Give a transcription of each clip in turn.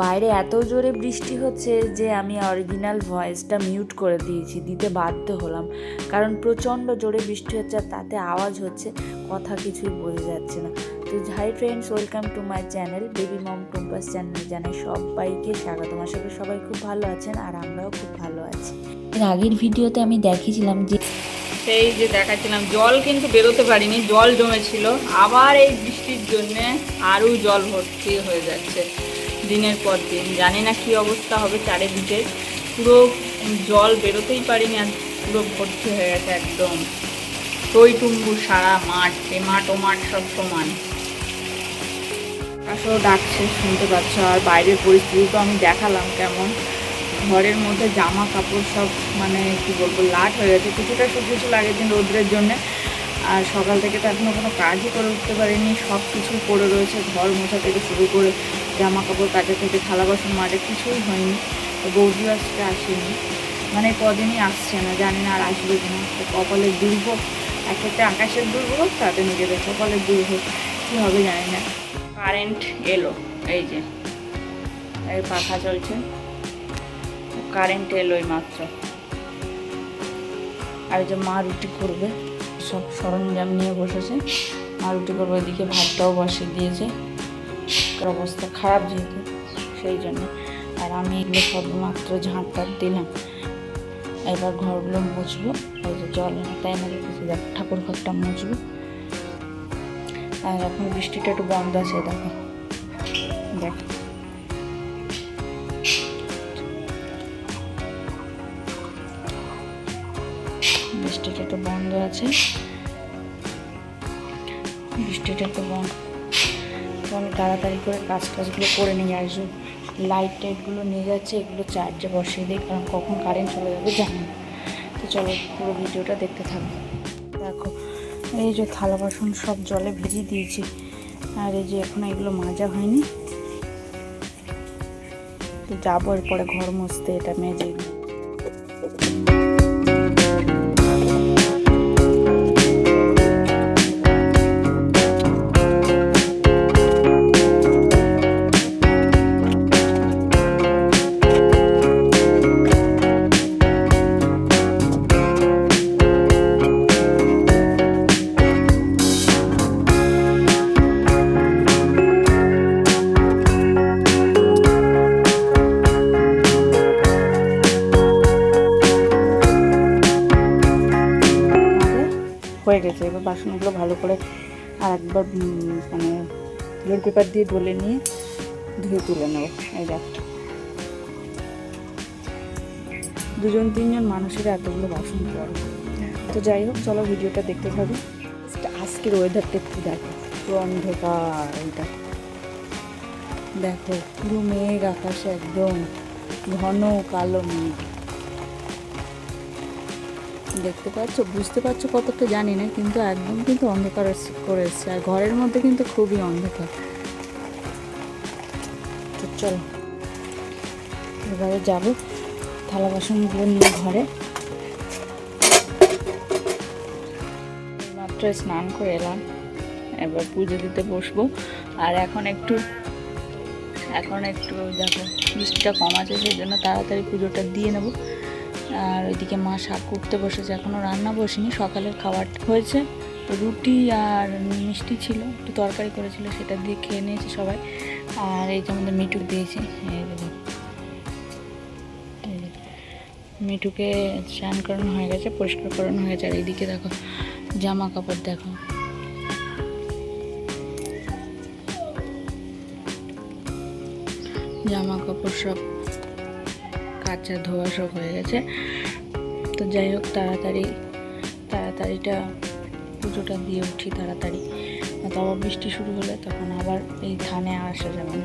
বাইরে এত জোরে বৃষ্টি হচ্ছে যে আমি অরিজিনাল ভয়েসটা মিউট করে দিয়েছি, দিতে বাধ্য হলাম। কারণ প্রচণ্ড জোরে বৃষ্টি হচ্ছে আর তাতে আওয়াজ হচ্ছে, কথা কিছুই বোঝা যাচ্ছে না। তো hi friends welcome to my channel baby mom Tumpa's channel জানাই সবাইকে স্বাগত। আশা করি সবাই খুব ভালো আছেন আর আমরাও খুব ভালো আছি। এর আগের ভিডিওতে আমি দেখিয়েছিলাম যে সেই যে দেখাচ্ছিলাম, জল কিন্তু বেরোতে পারিনি, জল জমেছিল। আবার এই বৃষ্টির জন্যে আরও জল ভর্তি হয়ে যাচ্ছে। দিনের পর দিন। জানি না কী অবস্থা হবে চারিদিকে। পুরো জল বেরোতেই পারিনি আর পুরো ভর্তি হয়ে গেছে একদম। টইটুম্বু সারা মাঠ, এ মাঠ ও মাঠ সব সমান। আসলে ডাকছে, শুনতে পাচ্ছ? আর বাইরের পরিস্থিতি তো আমি দেখালাম কেমন। ঘরের মধ্যে জামা কাপড় সব মানে কি বলব, লাট হয়ে গেছে। কিছুটা শুকিয়েছিল আগের দিন রোদ্রের জন্যে। আর সকাল থেকে তো এখনও কোনো কাজই করে উঠতে পারিনি। সব কিছু পড়ে রয়েছে, ঘর মোছা থেকে শুরু করে জামা কাপড় কাচা থেকে থালা বাসন মাঠে কিছুই হয়নি। বৌদি আজকে আসেনি। মানে কদিনই আসছে না, জানি না আর আসবে কিনা। তো কপালের দুর্ভোগ এক একটা আকাশের দুর্ভোগ, তাতে নিজেদের কপালের দুর্ভোগ। কী হবে জানি না। কারেন্ট এলো, এই যে, এই পাখা চলছে। কারেন্ট এলো এই মাত্র। আর যে মা রুটি করবে, সব সরঞ্জাম নিয়ে বসেছে। মা রুটি করবে ওইদিকে ভাতটাও বসিয়ে দিয়েছে। ওর অবস্থা খারাপ যেহেতু, সেই জন্য। আর আমি এগুলো সব মাত্র ঝাঁট টাট দিলাম। এবার ঘরগুলো মুছবো ওই যে জল তাই না রেখেছি। দেখ, ঠাকুর ঘরটা মুছবো। আর এখন বৃষ্টিটা একটু বন্ধ আছে, দেখো। দেখ। বৃষ্টিটা একটু বন্ধ আছে। বৃষ্টিটা একটু বন্ধ। তো আমি তাড়াতাড়ি করে কাজ টাজগুলো করে নিয়ে আসব। লাইট টাইটগুলো নিয়ে যাচ্ছে, এগুলো চার্জে বসিয়ে দিই, কারণ কখন কারেন্ট চলে যাবে জানি না। তো চলো পুরো ভিডিওটা দেখতে থাকব দেখো, এই যে থালা বাসন সব জলে ভিজিয়ে দিয়েছি। আর এই যে এখন এগুলো মাজা হয়নি। তো যাব এরপরে ঘর মুছতে, এটা মেজে বাসনগুলো ভালো করে আর একবার মানে জল পেপার দিয়ে ডলে নিয়ে ধুয়ে তুলে নেব। এই দেখ। দুজন, তিনজন মানুষের এতগুলো বাসন পড়ে। তো যাই হোক, চলো ভিডিওটা দেখতে থাকো। আজকের ওয়েদারটা একটু দেখো। পুরো অন্ধকার এইটা। দেখো, পুরো মেঘ আকাশে একদম ঘন কালো মেঘ। দেখতে পাচ্ছ, বুঝতে পারছ কতটা জানি না, কিন্তু একদম কিন্তু অন্ধকার করে এসছে। আর ঘরের মধ্যে কিন্তু খুবই অন্ধকার। তো চলো, এবারে যাব থালা বাসনগুলো নিয়ে ঘরে। মাত্র স্নান করে এলাম, এবার পুজো দিতে বসবো। আর এখন একটু এখন একটু দেখো, বৃষ্টিটা কম আছে সেই জন্য তাড়াতাড়ি পুজোটা দিয়ে নেব। আর ওইদিকে মা শাক করতে বসেছে এখনও রান্না বসেনি, সকালের খাবার হয়েছে। রুটি আর মিষ্টি ছিল, একটু তরকারি করেছিল, সেটা দিয়ে খেয়ে নিয়েছে সবাই। আর এই যে আমাদের মিটু দিয়েছি। মিটুকে স্নান করানো হয়ে গেছে, পরিষ্কার করানো হয়ে গেছে, আর এইদিকে দেখো, জামা কাপড় দেখো। জামা কাপড় সব কাচা ধোয়া সব হয়ে গেছে। তো যাই হোক, তাড়াতাড়ি, তাড়াতাড়িটা পুজোটা দিয়ে উঠি তাড়াতাড়ি। তো আবার বৃষ্টি শুরু হলে তখন আবার এই ধানে আসা যাবে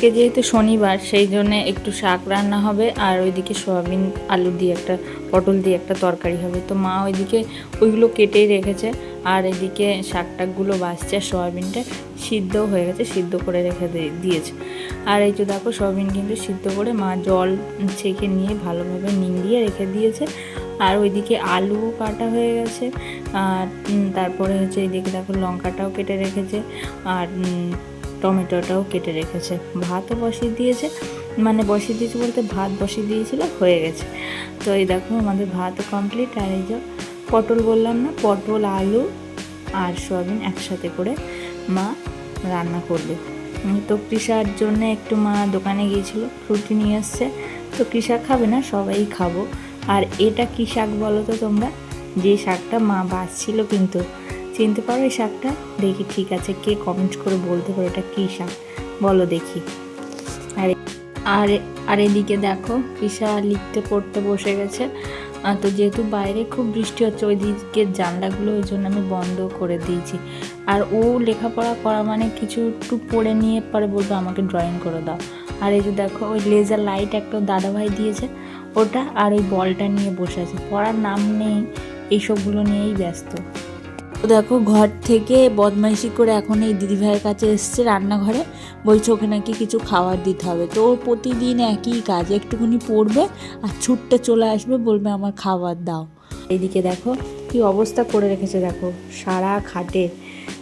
আজকে যেহেতু শনিবার, সেই জন্য একটু শাক রান্না হবে আর ওইদিকে সয়াবিন, আলু দিয়ে একটা, পটল দিয়ে একটা তরকারি হবে। তো মা ওইদিকে ওইগুলো কেটেই রেখেছে আর এদিকে শাক টাকগুলো বাসছে আর সয়াবিনটা সিদ্ধ হয়ে গেছে, সিদ্ধ করে রেখে দিয়ে- দিয়েছে। আর এই যে দেখো সয়াবিন কিন্তু সিদ্ধ করে মা জল ছেঁকে নিয়ে ভালোভাবে নিংড়িয়ে রেখে দিয়েছে। আর ওইদিকে আলু কাটা হয়ে গেছে। আর তারপরে হচ্ছে এইদিকে দেখো লঙ্কাটাও কেটে রেখেছে। আর টমেটোটাও কেটে রেখেছে। ভাতও বসিয়ে দিয়েছে। মানে বসিয়ে দিয়েছে বলতে ভাত বসিয়ে দিয়েছিল, হয়ে গেছে। তো এই দেখো আমাদের ভাতও কমপ্লিট আর এই যে পটল বললাম না, পটল, আলু আর সয়াবিন একসাথে করে মা রান্না করবে তো কৃষার জন্য একটু মা দোকানে গিয়েছিল, ফ্রুটি নিয়ে এসছে তো কৃষা খাবে না, সবাই খাব। আর এটা কী শাক বলো তো তোমরা? যে শাকটা মা বাঁচছিল কিন্তু। চিনতে পারো এই শাকটা? দেখি ঠিক আছে, কে কমেন্ট করে বলতে পারো এটা কী শাক? বলো দেখি। আর আর আর এদিকে দেখো কৃষা লিখতে পড়তে বসে গেছে। তো যেহেতু বাইরে খুব বৃষ্টি হচ্ছে ওই দিকের জানলাগুলো ওই জন্য আমি বন্ধ করে দিয়েছি। আর ও লেখাপড়া করা মানে কিছু একটু পড়ে নিয়ে পরে বলব আমাকে ড্রয়িং করে দাও। আর এই যে দেখো, ওই লেজার লাইট একটা দাদাভাই দিয়েছে, ওটা আর ওই বলটা নিয়ে বসে আছে। পড়ার নাম নেই, এইসবগুলো নিয়েই ব্যস্ত। দেখো, ঘর থেকে বদমাইশি করে এখন এই দিদিভাইয়ের কাছে এসছে রান্নাঘরে। বলছে ওকে নাকি কিছু খাবার দিতে হবে। তো ও প্রতিদিন একই কাজ, একটুখানি পড়বে আর ছুটতে চলে আসবে, বলবে আমার খাবার দাও। এইদিকে দেখো, কি অবস্থা করে রেখেছে দেখো, সারা খাটে।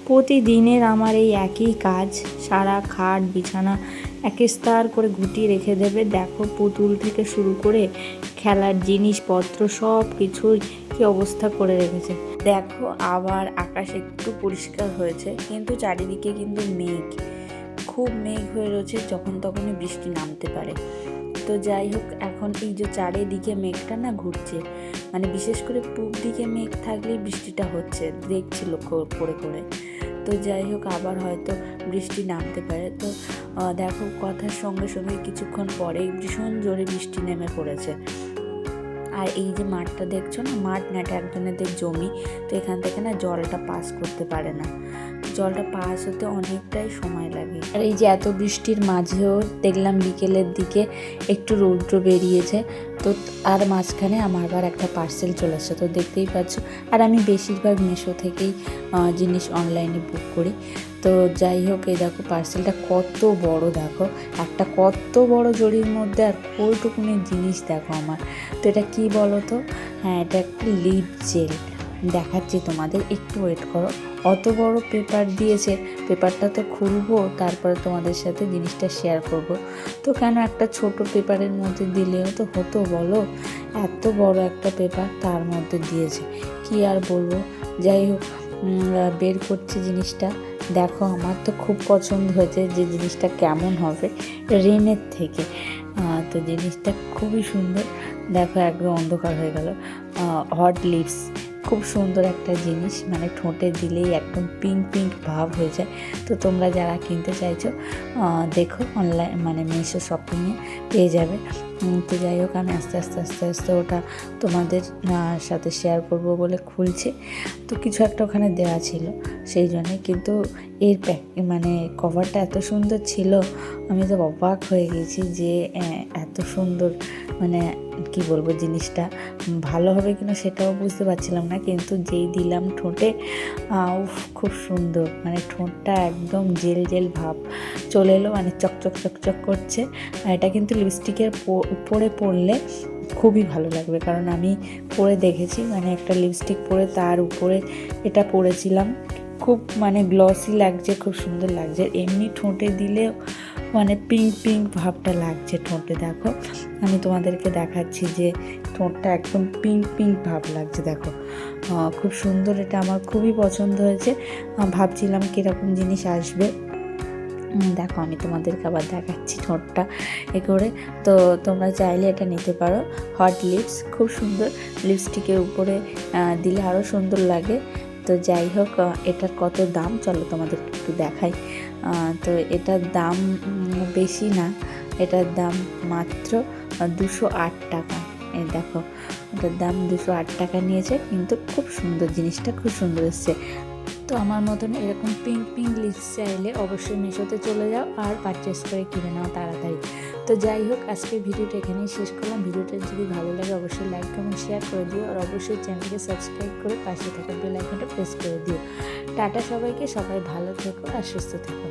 প্রতিদিনের আমার এই একই কাজ, সারা খাট, বিছানা একেস্তার করে গুটিয়ে রেখে দেবে। দেখো, পুতুল থেকে শুরু করে খেলার জিনিসপত্র সব কিছুর কি অবস্থা করে রেখেছে? দেখো, আবার আকাশ একটু পরিষ্কার হয়েছে, কিন্তু চারিদিকে কিন্তু মেঘ। খুব মেঘ হয়ে রয়েছে যখন তখনই বৃষ্টি নামতে পারে। তো যাই হোক, এখন এই যে চারিদিকে মেঘটা না ঘুরছে মানে বিশেষ করে পূব দিকে মেঘ থাকলেই বৃষ্টিটা হচ্ছে, দেখছি লক্ষ্য করে করে। তো যাই হোক, আবার হয়তো বৃষ্টি নামতে পারে। তো দেখো, কথার সঙ্গে সঙ্গে কিছুক্ষণ পরে ভীষণ জোরে বৃষ্টি নেমে পড়েছে। আর এই যে মাঠটা দেখছ না, মাঠ না এটা একজনেদের জমি, তো এখান থেকে না জলটা পাস করতে পারে না। জলটা পাস হতে অনেকটাই সময় লাগে। আর এই যে এত বৃষ্টির মাঝেও দেখলাম বিকেলের দিকে একটু রৌদ্র বেরিয়েছে, তো আর মাঝখানে আমার আবার একটা পার্সেল চলে আসছে, তো দেখতেই পাচ্ছ। আর আমি বেশিরভাগ মিশো থেকেই জিনিস অনলাইনে বুক করি। তো যাই হোক, এই দেখো পার্সেলটা কত বড়, দেখো। একটা কত বড় জরির মধ্যে আর কোইটুকুনি জিনিস দেখো আমার। তো এটা কি বলো তো হ্যাঁ এটা একটা লিপ জেল দেখাচ্ছি তোমাদের, একটু ওয়েট করো। অত বড় পেপার দিয়েছে পেপারটা তো খুলবো, তারপরে তোমাদের সাথে জিনিসটা শেয়ার করব। তো কেন একটা ছোট পেপারের মধ্যে দিলেও তো হতো, বলো? এত বড় একটা পেপার তার মধ্যে দিয়েছে, কি আর বলব? যাই হোক বের করছি জিনিসটা। দেখো, আমার তো খুব পছন্দ হয়েছে যে জিনিসটা কেমন হবে রেনের থেকে। তো জিনিসটা খুবই সুন্দর। দেখো, একদম অন্ধকার হয়ে গেল। হট লিপস খুব সুন্দর একটা জিনিস। মানে ঠোঁটে দিলেই একদম পিঙ্ক পিঙ্ক ভাব হয়ে যায়। তো তোমরা যারা কিনতে চাইছো দেখো অনলাইন মানে মিশো শপিংয়ে পেয়ে যাবে। তো যাই হোক, আমি আস্তে আস্তে আস্তে আস্তে ওটা তোমাদের সাথে শেয়ার করব বলে খুলছে। তো কিছু একটা ওখানে দেওয়া ছিল, সেই জন্যে। কিন্তু এর প্যাক মানে কভারটা এত সুন্দর ছিল, আমি তো অবাক হয়ে গেছি যে এত সুন্দর মানে কি বলব জিনিসটা ভালো হবে কিনা সেটাও বুঝতে পারছিলাম না, কিন্তু যেই দিলাম ঠোঁটে উফ, খুব সুন্দর মানে ঠোঁটটা একদম জেল জেল ভাব চলে এলো মানে চকচক চকচক করছে, আর এটা কিন্তু লিপস্টিকের উপরে পড়লে খুবই ভালো লাগবে, কারণ আমি পরে দেখেছি মানে একটা লিপস্টিক পরে তার উপরে এটা পরেছিলাম খুব মানে গ্লসি লাগছে, খুব সুন্দর লাগছে। এমনি ঠোঁটে দিলেও মানে পিঙ্ক পিঙ্ক ভাবটা লাগছে ঠোঁটে, দেখো। আমি তোমাদেরকে দেখাচ্ছি যে ঠোঁটটা একদম পিঙ্ক পিঙ্ক ভাব লাগছে, দেখো। খুব সুন্দর এটা আমার খুবই পছন্দ হয়েছে। ভাবছিলাম কীরকম জিনিস আসবে। দেখো, আমি তোমাদেরকে আবার দেখাচ্ছি ঠোঁটটা এ করে। তো তোমরা চাইলে এটা নিতে পারো। হট লিপস খুব সুন্দর। লিপস্টিকের উপরে দিলে আরও সুন্দর লাগে। তো যাই হোক এটার কত দাম? চলো তোমাদের একটু দেখাই। তো এটার দাম বেশি না। এটার দাম মাত্র দুশো আট টাকা। এই দেখো, এটার দাম দুশো আট টাকা নিয়েছে, কিন্তু খুব সুন্দর জিনিসটা, খুব সুন্দর এসছে। তো আমার মতন এরকম পিঙ্ক পিঙ্ক লিপস চাইলে অবশ্যই মিশোতে চলে যাও আর পারচেস করে কিনে নাও তাড়াতাড়ি। তো যাই হোক আজকে ভিডিওটা এখানেই শেষ করলাম। ভিডিওটা যদি ভালো লাগে, অবশ্যই লাইক কমেন্ট শেয়ার করে দিও। আর অবশ্যই চ্যানেলকে সাবস্ক্রাইব করে পাশে থাকা বেল আইকনটা প্রেস করে দিও। টাটা সবাইকে, সবাই ভালো থেকো আর সুস্থ থেকো।